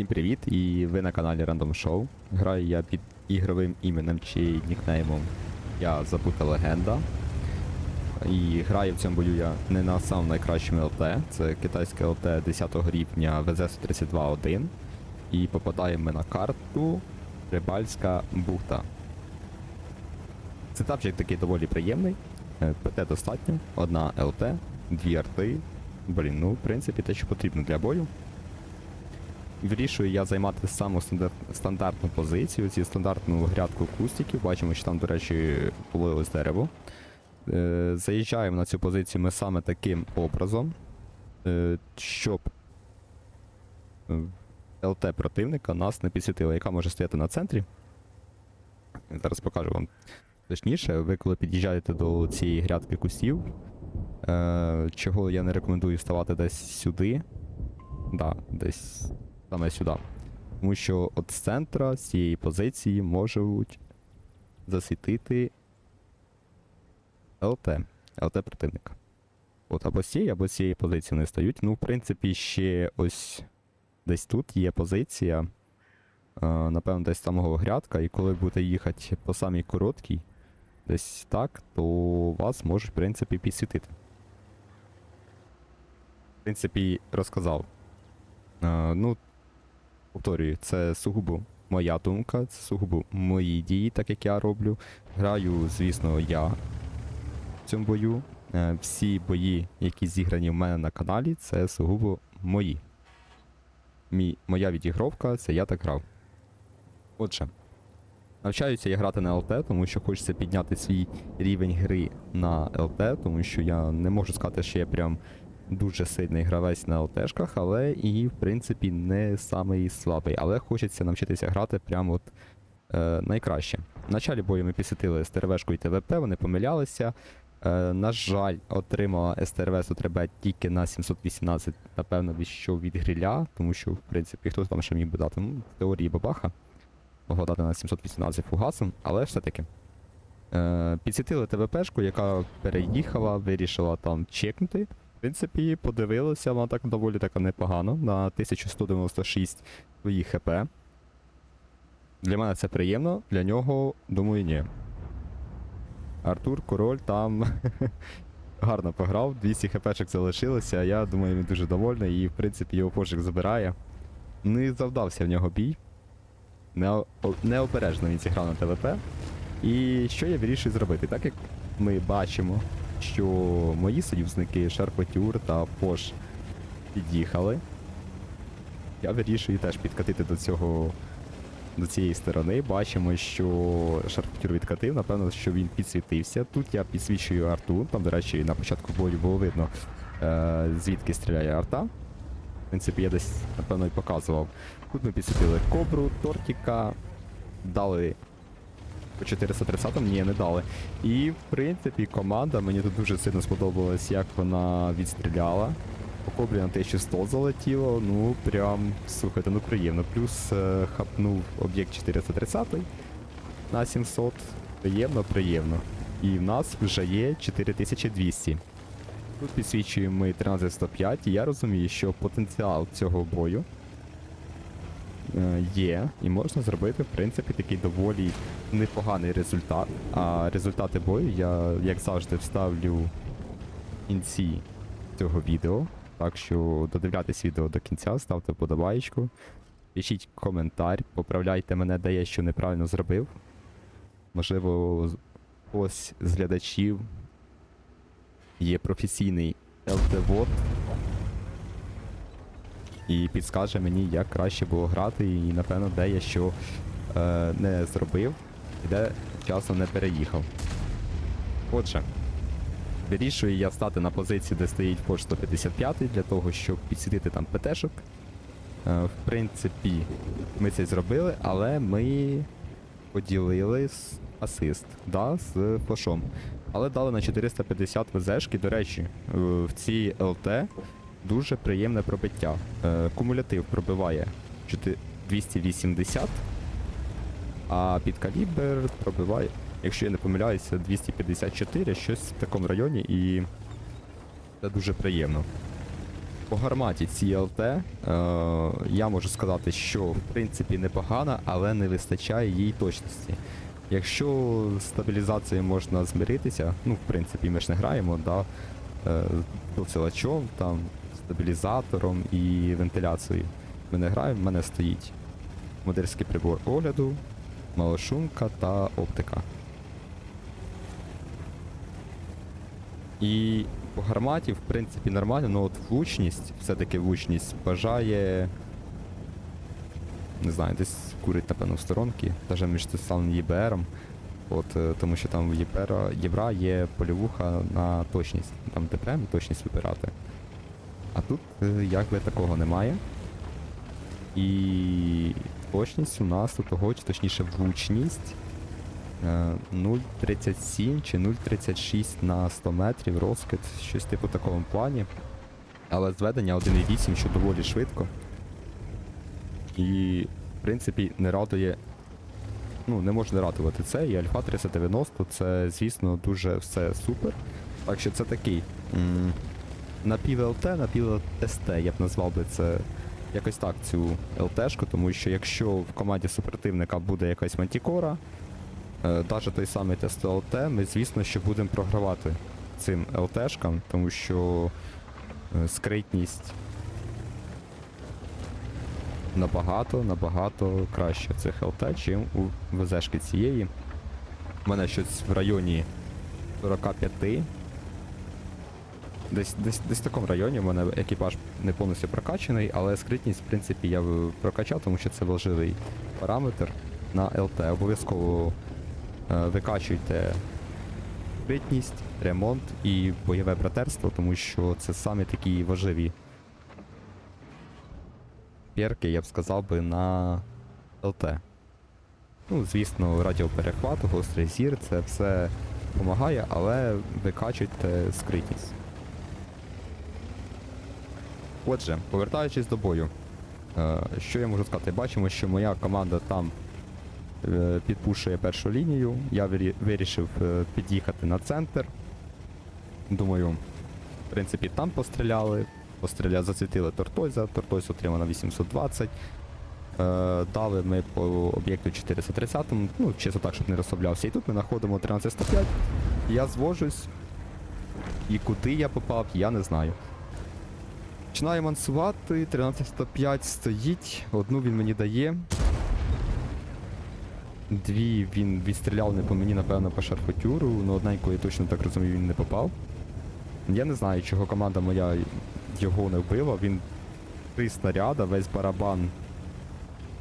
Всім привіт! І ви на каналі Random Show. Граю я під ігровим іменем чи нікнеймом Я Забута Легенда. І граю в цьому бою я не на самому найкращому ЛТ. Це китайське ЛТ 10 рівня ВЗ-132-1. І попадаємо ми на карту Рибальська бухта. Сетапчик такий доволі приємний. Е, ПТ достатньо. Одна ЛТ, дві арти. Блін, ну в принципі те, що потрібно для бою. Вирішую я займати саму стандартну позицію, ці стандартну грядку кустиків. Бачимо, що там, до речі, полилось дерево. Е, заїжджаємо на цю позицію ми саме таким образом, е, щоб е, ЛТ противника нас не підсвітила, яка може стояти на центрі. Зараз покажу вам точніше. Ви коли під'їжджаєте до цієї грядки кустів, чого я не рекомендую ставати десь сюди. Да, десь саме сюди. Тому що от з центра, з цієї позиції можуть засвітити ЛТ, ЛТ противника. От або з цієї, або з цієї позиції вони стають. Ну, в принципі, ще ось десь тут є позиція. е, Напевно, десь самого грядка, і коли будете їхати по самій короткій, десь так, то вас можуть, в принципі, підсвітити. В принципі, розказав. Е, ну, повторюю, це сугубо моя думка, це сугубо мої дії, так як я роблю. Граю, звісно, я в цьому бою. Е, всі бої, які зіграні в мене на каналі, це сугубо мої. Мій, моя відігровка, це я так грав. Отже, навчаюся я грати на ЛТ, тому що хочеться підняти свій рівень гри на ЛТ, тому що я не можу сказати, що я прям дуже сильний гравець на ЛТшках, але і, в принципі, не самий слабий. Але хочеться навчитися грати прямо от е, найкраще. В началі бою ми підсвітили СТРВшку і ТВП, вони помилялися. Е, на жаль, отримала СТРВ Сутребе тільки на 718, напевно, що від гриля, тому що, в принципі, хто там ще міг би дати? Ну, в теорії бабаха. Могла дати на 718 фугасом, але все-таки. Е, підсвітили ТВПшку, яка переїхала, вирішила там чекнути. В принципі, подивилася, вона так доволі така непогано, на 1196 своїх хп. Для мене це приємно, для нього, думаю, ні. Артур, король там гарно пограв, 200 хпшок залишилося, я думаю, він дуже довольний і, в принципі, його пошик забирає. Не завдався в нього бій. О- Необережно він зіграв на ТВП. І що я вирішую зробити? Так як ми бачимо, що мої союзники Шарпотюр та Пош під'їхали, я вирішую теж підкатити до цього. До цієї сторони бачимо, що Шарпотюр відкатив, напевно, що він підсвітився. Тут я підсвічую арту. Там, до речі, на початку бою було видно, е, звідки стріляє арта. В принципі, я десь, напевно, і показував. Тут ми підсвітили кобру, тортіка, дали по 430 ні, не дали. І, в принципі, команда, мені тут дуже сильно сподобалось, як вона відстріляла. По коблі на 1100 залетіло, ну прям, слухайте, ну приємно. Плюс е, хапнув об'єкт 430 на 700. Приємно, приємно. І в нас вже є 4200. Тут підсвічуємо ми 13105, і я розумію, що потенціал цього бою є, і можна зробити, в принципі, такий доволі непоганий результат. А результати бою я, як завжди, вставлю в кінці цього відео. Так що додивляйтесь відео до кінця, ставте вподобаєчку, пишіть коментар, поправляйте мене, де я що неправильно зробив. Можливо, хтось з глядачів є професійний ЛТВОД і підскаже мені, як краще було грати, і напевно, де я що е, не зробив, і де часом не переїхав. Отже, вирішую я стати на позиції, де стоїть Форш 155 для того, щоб підсвітити там ПТшок. Е, в принципі, ми це зробили, але ми поділили асист да, з флешом. Але дали на 450 ВЗшки. До речі, е, в цій ЛТ дуже приємне пробиття. Е, Кумулятив пробиває 280, а під калібр пробиває, якщо я не помиляюся, 254, щось в такому районі, і це дуже приємно. По гарматі CLT е, я можу сказати, що в принципі непогана, але не вистачає їй точності. Якщо стабілізацією можна змиритися, ну в принципі ми ж не граємо, да, е, посилачом, там, стабілізатором і вентиляцією. Ми не в мене стоїть модельський прибор огляду, малошумка та оптика. І по гарматі, в принципі, нормально, але от влучність, все-таки влучність бажає. Не знаю, десь курить, напевно, в сторонки, навіть між тим самим ЄБРом. От, е, тому що там в ЄБРа, є польовуха на точність. Там ТПМ точність вибирати. А тут е, якби такого немає. І точність у нас у того, чи точніше влучність е, 0,37 чи 0,36 на 100 метрів розкид, щось типу такому плані. Але зведення 1,8, що доволі швидко. І, в принципі, не радує. Ну, не можна радувати це, і Альфа 390 це, звісно, дуже все супер. Так що це такий напів ЛТ, напів СТ, я б назвав би це якось так цю ЛТшку, тому що якщо в команді супротивника буде якась мантікора, е, навіть той самий тест ЛТ, ми, звісно, що будемо програвати цим ЛТшкам, тому що е, скритність набагато, набагато краще цих ЛТ, чим у ВЗшки цієї. У мене щось в районі 45. Десь, десь, десь в такому районі у мене екіпаж не повністю прокачаний, але скритність, в принципі, я в- прокачав, тому що це важливий параметр на ЛТ. Обов'язково е, викачуйте скритність, ремонт і бойове братерство, тому що це саме такі важливі перки, я б сказав би, на ЛТ. Ну, звісно, радіоперехват, гострий зір, це все допомагає, але викачуйте скритність. Отже, повертаючись до бою, е, що я можу сказати? Бачимо, що моя команда там е, підпушує першу лінію. Я вирішив е, під'їхати на центр. Думаю, в принципі, там постріляли. Постріляли, зацвітили Тортойза, Тортойз отримано 820. Е, дали ми по об'єкту 430, ну, чисто так, щоб не розслаблявся. І тут ми знаходимо 1305. Я звожусь. І куди я попав, я не знаю. Починаю мансувати, 1305 стоїть, одну він мені дає. Дві він відстріляв не по мені, напевно, по шарфотюру, але одненько я точно так розумію, він не попав. Я не знаю, чого команда моя його не вбила. Він три снаряда, весь барабан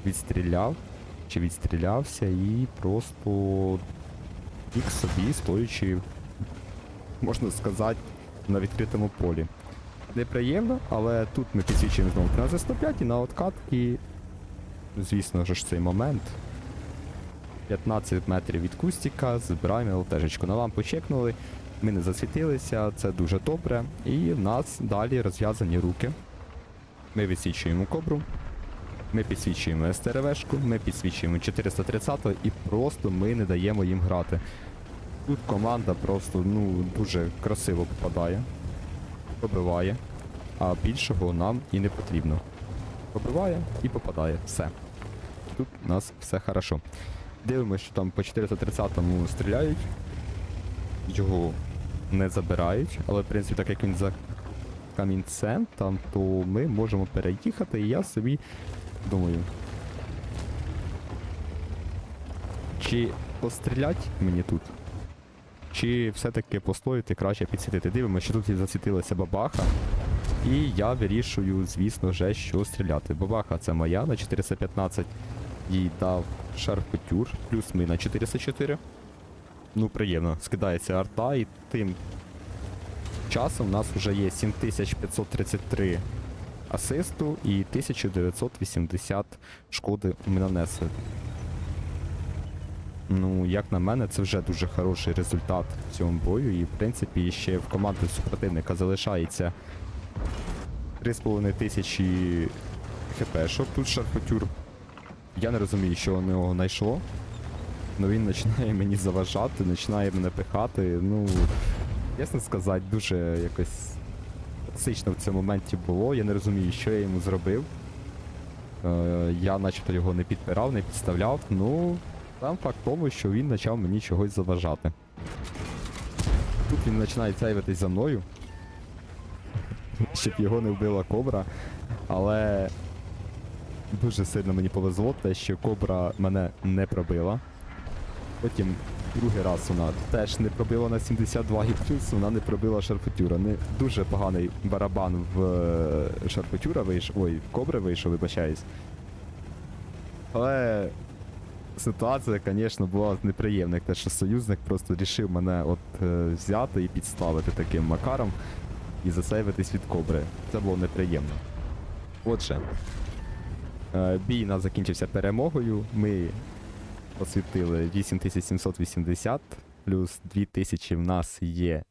відстріляв чи відстрілявся і просто тік собі, стоячи, можна сказати, на відкритому полі. Неприємно, але тут ми підсвічуємо знову 1305 і на откатки, звісно ж, цей момент. 15 метрів від кустика, збираємо ЛТшечку. На лампу чекнули, ми не засвітилися, це дуже добре. І в нас далі розв'язані руки. Ми відсвічуємо кобру, ми підсвічуємо СТРВшку, ми підсвічуємо 430 і просто ми не даємо їм грати. Тут команда просто ну, дуже красиво попадає, пробиває, а більшого нам і не потрібно. Пробиває і попадає. Все. Тут у нас все хорошо. Дивимося, що там по 430-му стріляють. Його не забирають, але в принципі, так як він за камінцем, там, то ми можемо переїхати, і я собі думаю. Чи пострілять мені тут? Чи все-таки постояти краще підсвітити? Дивимося, що тут засвітилася бабаха. І я вирішую, звісно же, що стріляти. Бабаха це моя на 415 їй дав шарфутюр, плюс ми на 404. Ну, приємно, скидається арта, і тим часом у нас вже є 7533 асисту і 1980 шкоди ми нанесли. Ну, як на мене, це вже дуже хороший результат в цьому бою. І в принципі ще в команди супротивника залишається 3,5 тисячі хп. Що тут шарфутюр? Я не розумію, що у нього знайшло. Ну він починає мені заважати, починає мене пихати. Ну, чесно сказати, дуже якось токсично в цьому моменті було. Я не розумію, що я йому зробив. Е, я начебто його не підпирав, не підставляв. Ну, сам факт тому, що він почав мені чогось заважати. Тут він починає цейвитись за мною. Щоб його не вбила кобра. Але дуже сильно мені повезло, те, що кобра мене не пробила. Потім другий раз вона теж не пробила на 72 і вона не пробила шарфутюра. Не дуже поганий барабан в е, шарфутюра вийшов. Ой, в кобри вийшов, вибачаюсь. Але ситуація, звісно, була неприємна, те, що союзник просто рішив мене от е, взяти і підставити таким макаром і засейвитись від кобри. Це було неприємно. Отже, е, бій нас закінчився перемогою. Ми освітили 8780, плюс 2000 в нас є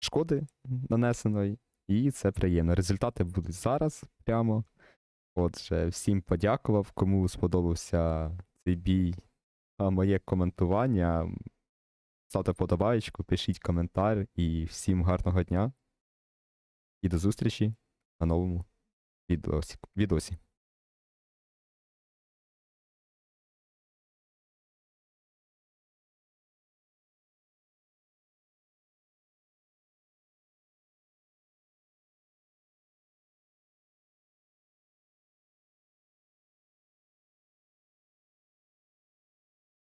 шкоди нанесеної, і це приємно. Результати будуть зараз прямо. Отже, всім подякував, кому сподобався цей бій, а моє коментування. Ставте подобаєчку, пишіть коментар і всім гарного дня. І до зустрічі на новому відосі.